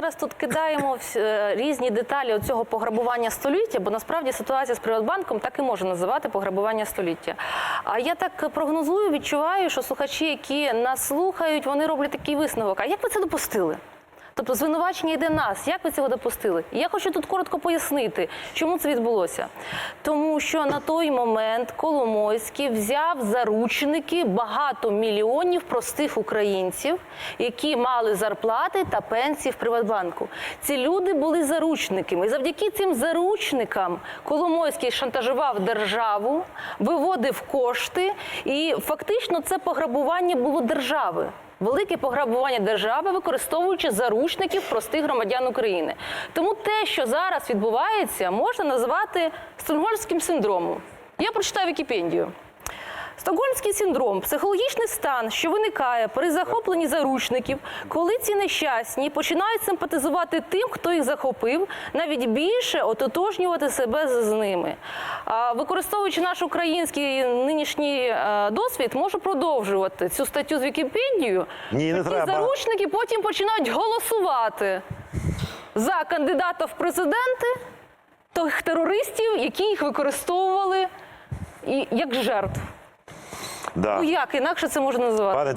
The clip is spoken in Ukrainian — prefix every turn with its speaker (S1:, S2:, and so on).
S1: Зараз тут кидаємо е, різні деталі цього пограбування століття, бо насправді ситуація з Приватбанком так і може називати пограбування століття. А я так прогнозую, відчуваю, що слухачі, які нас слухають, вони роблять такий висновок. А як ви це допустили? Тобто звинувачення йде нас. Як ви цього допустили? І я хочу тут коротко пояснити, чому це відбулося. Тому що на той момент Коломойський взяв заручники багато мільйонів простих українців, які мали зарплати та пенсії в Приватбанку. Ці люди були заручниками. І завдяки цим заручникам Коломойський шантажував державу, виводив кошти, і фактично це пограбування було держави. Велике пограбування держави, використовуючи заручників простих громадян України. Тому те, що зараз відбувається, можна назвати стокгольмським синдромом. Я прочитаю Вікіпедію. Стокгольмський синдром психологічний стан, що виникає при захопленні заручників, коли ці нещасні починають симпатизувати тим, хто їх захопив, навіть більше ототожнювати себе з ними. Використовуючи наш український нинішній е, досвід, можу продовжувати цю статтю з Вікіпедією.
S2: Ні, не треба.
S1: заручники потім починають голосувати за кандидата в президенти тих терористів, які їх використовували як жертв.
S2: Да.
S1: Ну як інакше це можна називати?
S2: Пане